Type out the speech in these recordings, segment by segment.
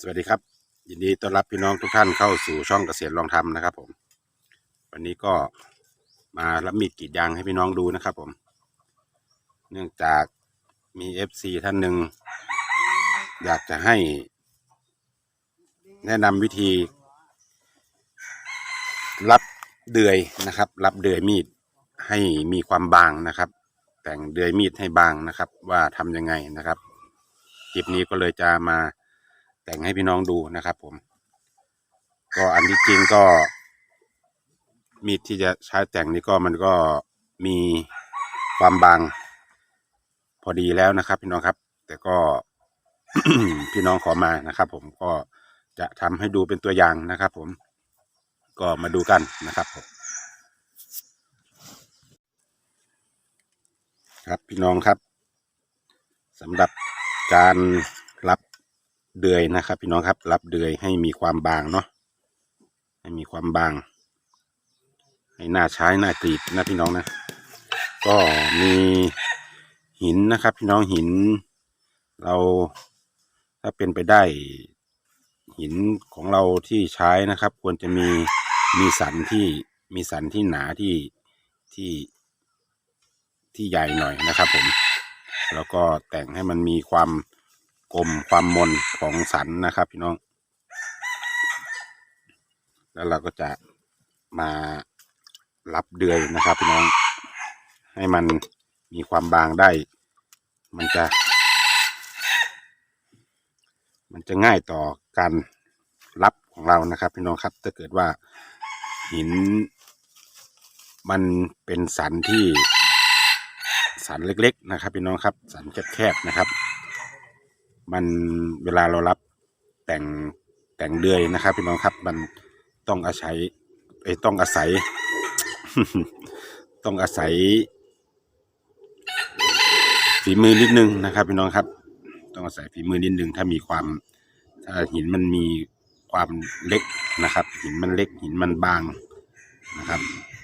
สวัสดีครับ ยินดีต้อนรับพี่น้องทุกท่านเข้าสู่ช่องเกษตรลองทำนะครับ ผม วันนี้ก็มารับมีดกรีดยางให้พี่น้องดูนะครับ ผม เนื่องจากมีเอฟซีท่านหนึ่งอยากจะให้ แนะนำวิธี รับเดือยนะครับ รับเดือยมีดให้มีความบางนะครับ แต่งเดือยมีดให้บางนะครับ ว่าทำยังไงนะครับคลิปนี้ก็เลยจะมา แต่งให้พี่น้องดูนะครับผม ก็อันที่จริงก็ มีดที่จะใช้แต่งนี่ก็มันก็มีความบางพอดีแล้วนะครับ พี่น้องครับ แต่ก็พี่น้องขอมานะครับ ผมก็จะทำให้ดูเป็นตัวอย่างนะครับ ผม ก็มาดูกันนะครับผมครับพี่น้องครับสำหรับการ เดือยนะครับ พี่น้องครับรับเดือยให้มีความบางเนาะให้มีความบาง ให้หน้าใช้หน้ากรีดนะพี่น้องนะ ก็มีหินนะครับ พี่น้องหิน เราถ้าเป็นไปได้หินของเราที่ใช้นะครับ ควรจะมีมีสันที่มีสันที่หนาที่ที่ที่ใหญ่หน่อยนะครับผม แล้วก็แต่งให้มันมีความ กลมความมนของสันนะครับพี่น้อง แล้วเราก็จะมารับเดือยนะครับพี่น้อง ให้มันมีความบางได้ มันจะ มันจะง่ายต่อการรับของเรานะครับ พี่น้องครับ ถ้าเกิดว่าหิน มันเป็นสันที่สันเล็ก ๆ นะครับ พี่น้องครับ สันแคบๆนะครับ มันเวลาเรารับแต่งแต่งเดือยนะครับ พี่น้องครับมันต้องอาศัยไอ้ต้องอาศัย ต้องอาศัยฝีมือนิดนึงนะครับ พี่น้องครับ ต้องอาศัยฝีมือนิดนึงถ้ามีความถ้าหินมันมีความเล็กนะครับ หินมันเล็กหินมันบางนะครับ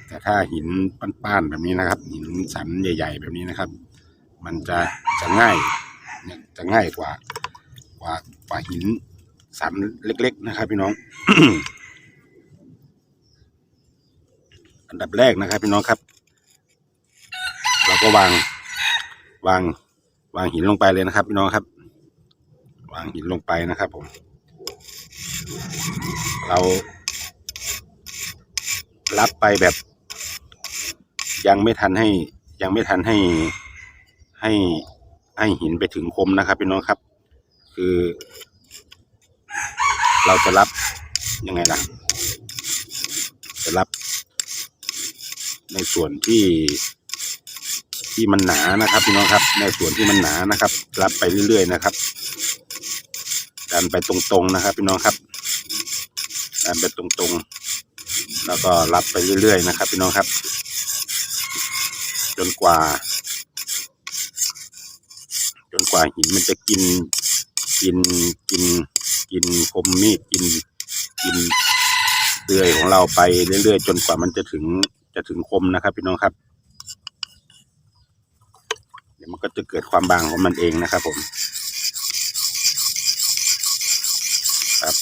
แต่ถ้าหินป้านๆแบบนี้นะครับ หินสันใหญ่ ๆ แบบนี้นะครับ มันจะจะง่ายเนี่ยจะง่ายกว่า กว่ากว่าหินสันเล็ก ๆ นะครับ พี่น้อง อันดับแรกนะครับ พี่น้องครับ เราก็วางวางวางหินลงไปเลยนะครับ พี่น้องครับ วางหินลงไปนะครับ ผม เรา รับไปแบบ ยังไม่ทันให้ ยังไม่ทันให้ให้ให้หินไปถึงคมนะครับ พี่น้องครับ คือ เราจะรับยังไงล่ะ จะรับ ในส่วนที่ที่มันหนานะครับพี่น้องครับ ในส่วนที่มันหนานะครับ รับไปเรื่อยๆนะครับดันไปตรงๆนะครับ พี่น้องครับดันไปตรงๆ แล้วก็รับไปเรื่อยๆนะครับ พี่น้องครับ จนกว่า จนกว่าหินมันจะกิน กินกินกินคมมีดกินกินเดือยของเราไปเรื่อยๆ จนกว่ามันจะถึงจะถึงคมนะครับ พี่น้องครับ เดี๋ยวมันก็จะเกิดความบางของมันเองนะครับผมครับ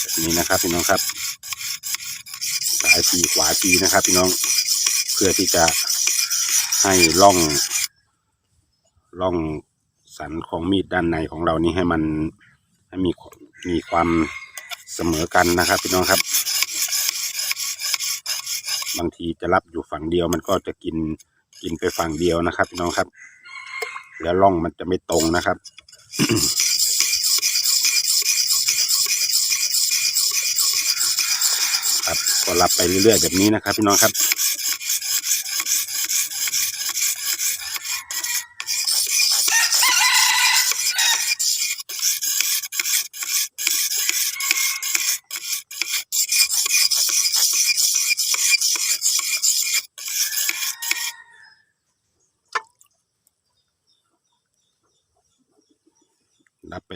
แบบนี้นะครับพี่น้องครับซ้ายทีขวาทีนะครับ พี่น้องเพื่อที่จะ ให้ล่องล่องสันของมีดด้านในของเรานี้ให้มันให้มีมีความเสมอกันนะครับพี่น้องครับ บางทีจะรับอยู่ฝั่งเดียวมันก็จะกินกินไปฝั่งเดียวนะครับพี่น้องครับ แล้วล่องมันจะไม่ตรงนะครับครับก็รับไปเรื่อยๆแบบนี้นะครับพี่น้องครับ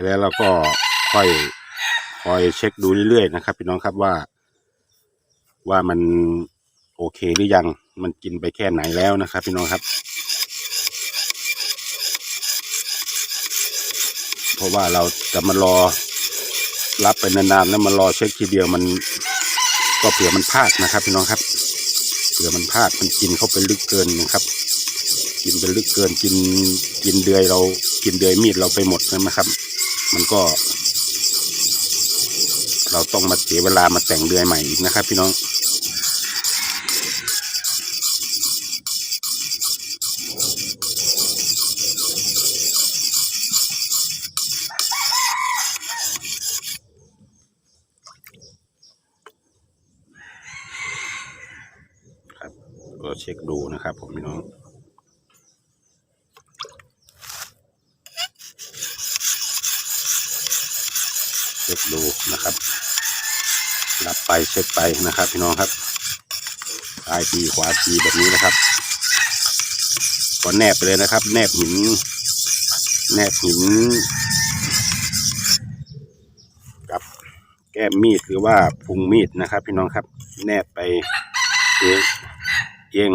แล้วเราก็ค่อยคอยเช็คดูเรื่อยๆนะครับ พี่น้องครับว่า ว่ามันโอเคหรือยัง มันกินไปแค่ไหนแล้วนะครับ พี่น้องครับ เพราะว่าเราจะมารอรับไปนานๆแล้วมารอเช็คทีเดียวมันก็เผื่อมันพลาดนะครับ พี่น้องครับเผื่อมันพลาดมันกินเข้าไปลึกเกินนะครับ กินไปลึกเกินกินกินเดือยเรากินเดือยมีดเราไปหมดนะครับ มันก็ เราต้องมาเสียเวลามาแต่งเดือยใหม่อีกนะครับ พี่น้อง ครับก็เช็คดูนะครับผมพี่น้อง เช็คดูนะครับรับไปเช็คไปนะครับพี่น้องครับซ้ายทีขวาทีแบบนี้นะครับก็แนบไปเลยนะครับ แนบหิน แนบหิน กับแก้มมีดหรือว่าพุงมีดนะครับ พี่น้องครับ แนบไปเอียงเอียง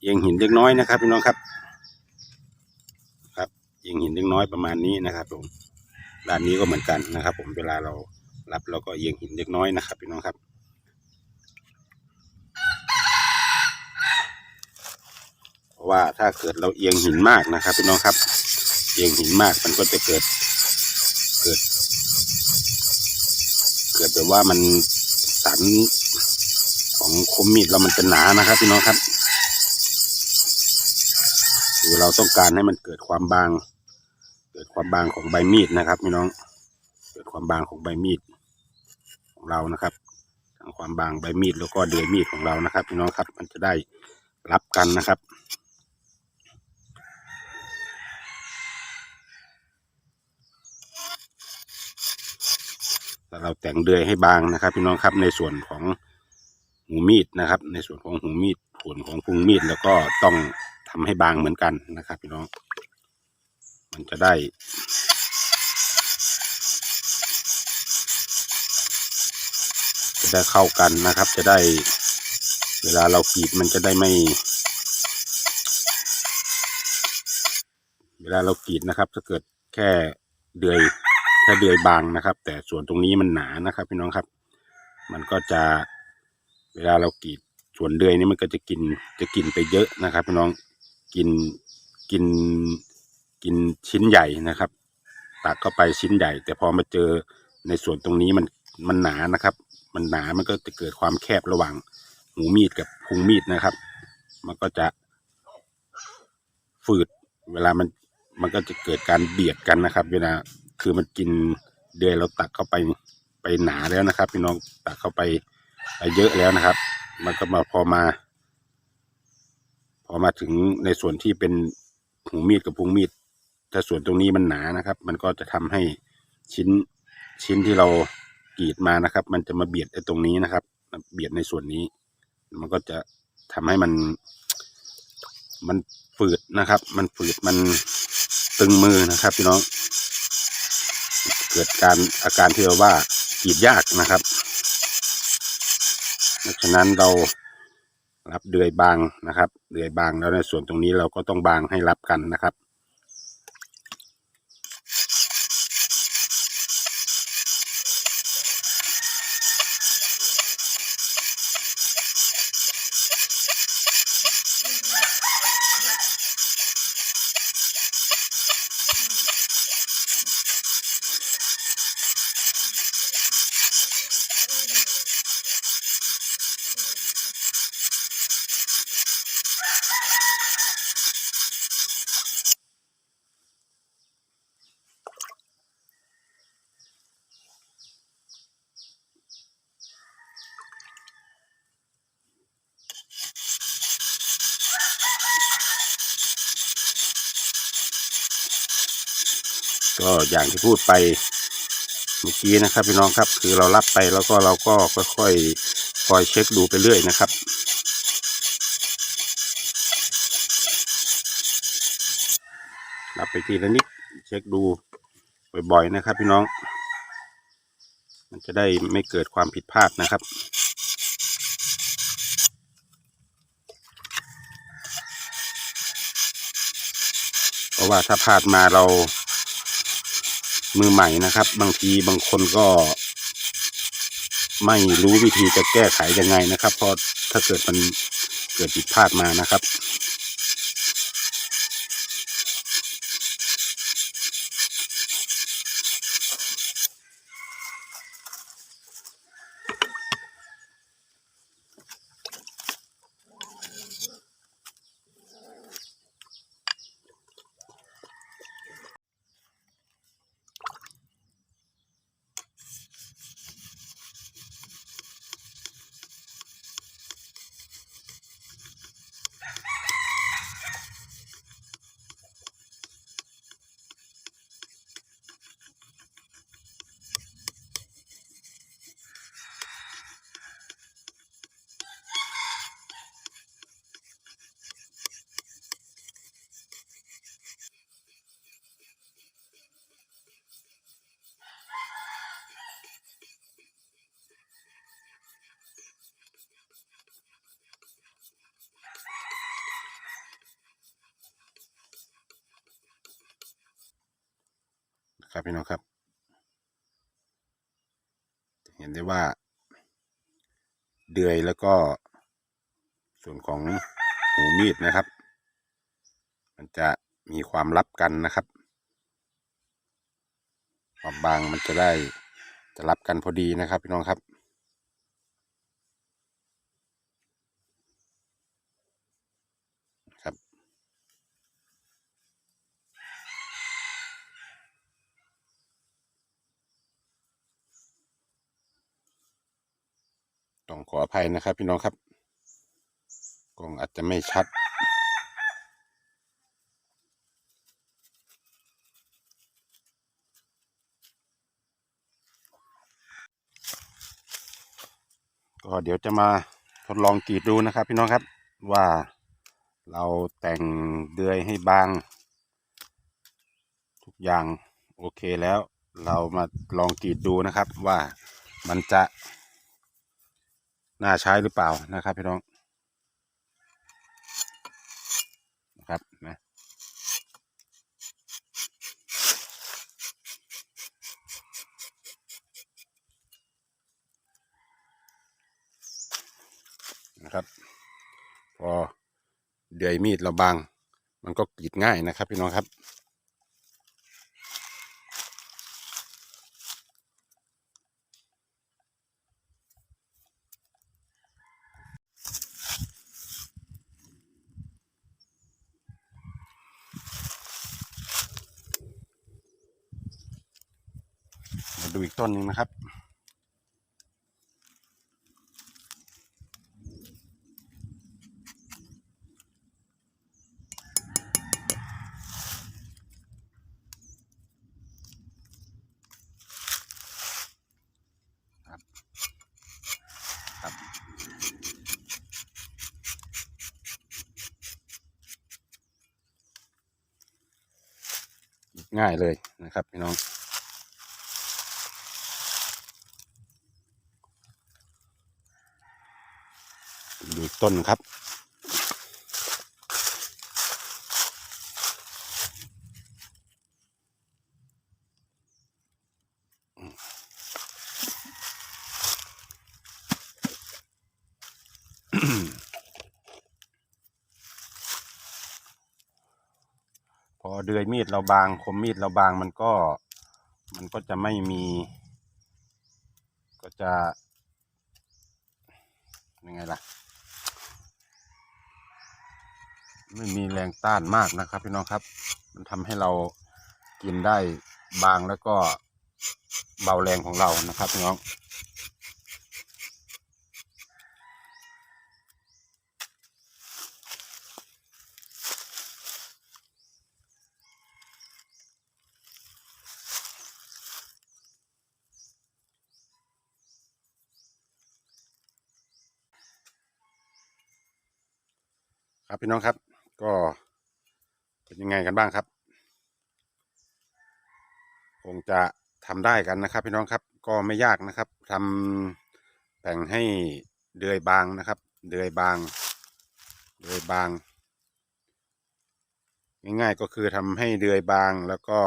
เอียงหินเล็กน้อยนะครับ พี่น้องครับ ครับเอียงหินเล็กน้อยประมาณนี้นะครับผม ด้านนี้ก็เหมือนกันนะครับ ผมเวลาเรารับเราก็เอียงหินเล็กน้อยนะครับพี่น้องครับ เพราะว่าถ้าเกิดเราเอียงหินมากนะครับพี่น้องครับ เอียงหินมากมันก็จะเกิดเกิด เกิดแบบว่ามันสันของคมมีดเรามันจะหนานะครับพี่น้องครับคือเราต้องการให้มันเกิดความบาง ความบางของใบมีดนะครับพี่น้องเกิดความบางของใบมีดของเรานะครับทั้งความบางใบมีดแล้วก็เดือยมีดของเรานะครับพี่น้องครับมันจะได้รับกันนะครับเราแต่งเดือยให้บางนะครับ พี่น้องครับในส่วนของหูมีดนะครับ ในส่วนของหูมีดส่วนของพุงมีดแล้วก็ต้องทำให้บางเหมือนกันนะครับ พี่น้อง มันจะได้ จะได้เข้ากันนะครับ จะได้ เวลาเรากรีดมันจะได้ไม่ เวลาเรากรีดนะครับถ้าเกิดแค่เดือยแค่เดือยบางนะครับ แต่ส่วนตรงนี้มันหนานะครับพี่น้องครับ มันก็จะเวลาเรากรีดส่วนเดือยนี่มันก็จะกินจะกินไปเยอะนะครับพี่น้องกินกิน กินชิ้นใหญ่นะครับ ตักเข้าไปชิ้นใหญ่ แต่พอมาเจอในส่วนตรงนี้มันมันหนานะครับ มันหนามันก็จะเกิดความแคบระหว่างหูมีดกับพุงมีดนะครับ มันก็จะฝืดเวลามันมันก็จะเกิดการเบียดกันนะครับ เวลาคือมันกินเดือยเราตักเข้าไปไปหนาแล้วนะครับ พี่น้องตักเข้าไปไปเยอะแล้วนะครับ มันก็มาพอมา พอมาถึงในส่วนที่เป็นหูมีดกับพุงมีด ถ้าส่วนตรงนี้มันหนานะครับ มันก็จะทำให้ชิ้นชิ้นที่เรากรีดมานะครับ มันจะมาเบียดไอ้ตรงนี้นะครับเบียดในส่วนนี้ มันก็จะทำให้มัน มันฝืดนะครับ มันฝืดมันตึงมือนะครับพี่น้องเกิดการอาการที่เราว่ากรีดยากนะครับเพราะฉะนั้นเรารับเดือยบางนะครับ เดือยบางแล้วในส่วนตรงนี้เราก็ต้องบางให้รับกันนะครับ ก็อย่างที่พูดไปเมื่อกี้นะครับพี่น้องครับคือเรารับไปแล้วก็เราก็ค่อยๆคอยเช็คดูไปเรื่อยนะครับรับไปทีละนิดเช็คดูบ่อยๆนะครับ พี่น้อง มันจะได้ไม่เกิดความผิดพลาดนะครับเพราะว่าถ้าพลาดมาเรา มือใหม่นะครับ บางทีบางคนก็ ไม่รู้วิธีจะแก้ไขยังไงนะครับ เพราะถ้าเกิดมันเกิดผิดพลาดมานะครับ ครับพี่น้องครับ เห็นได้ว่า เดือยแล้วก็ส่วนของหูมีดนะครับ มันจะมีความลับกันนะครับ ความบางมันจะได้จะรับกันพอดีนะครับพี่น้องครับครับ ต้องขออภัยนะครับ พี่น้องครับกล้องอาจจะไม่ชัด ก็เดี๋ยวจะมาทดลองกรีดดูนะครับ พี่น้องครับว่าเราแต่งเดือยให้บาง ทุกอย่างโอเคแล้ว เรามาลองกรีดดูนะครับว่ามันจะ น่าใช้หรือเปล่านะครับพี่น้องนะครับนะนะครับ พอเดือยมีดเราบาง มันก็กรีดง่ายนะครับพี่น้องครับ ดูอีกต้นหนึ่งนะครับครับครับ ง่ายเลยนะครับพี่น้อง ดูอีก ต้นครับ พอเดือยมีดเราบาง คมมีดเราบางมันก็ มันก็จะไม่มี ก็จะยังไงล่ะ ไม่มีแรงต้านมากนะครับ พี่น้องครับ มันทำให้เรากินได้บางแล้วก็เบาแรงของเรานะครับพี่น้องครับพี่น้องครับ ก็เป็นยังไงกันบ้างครับ คงจะทำได้กันนะครับ พี่น้องครับก็ไม่ยากนะครับทำแต่งให้เดือยบางนะครับ เดือยบาง เดือยบาง ง่ายๆก็คือทำให้เดือยบางแล้วก็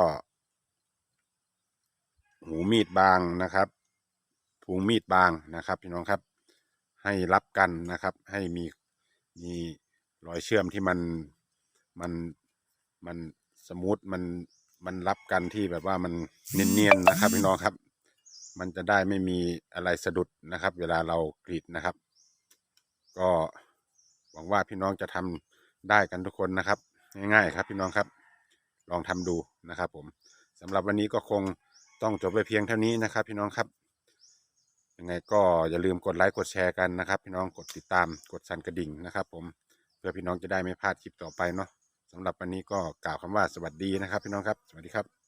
หูมีดบางนะครับพุงมีดบางนะครับ พี่น้องครับ ให้รับกันนะครับ ให้มีมี รอยเชื่อมที่มันมันมันสมูทมันมันรับกันที่แบบว่ามันเนียนๆนะครับพี่น้องครับ มันจะได้ไม่มีอะไรสะดุดนะครับ เวลาเรากรีดนะครับ ก็หวังว่าพี่น้องจะทำได้กันทุกคนนะครับ ง่ายๆครับพี่น้องครับ ลองทำดูนะครับ ผมสำหรับวันนี้ก็คงต้องจบไปเพียงเท่านี้นะครับ พี่น้องครับยังไงก็อย่าลืมกดไลค์กดแชร์กันนะครับ พี่น้องกดติดตามกดสั่นกระดิ่งนะครับ ผม เพื่อพี่น้องจะได้ไม่พลาดคลิปต่อไปเนาะสำหรับวันนี้ก็กล่าวคำว่าสวัสดีนะครับ พี่น้องครับ สวัสดีครับ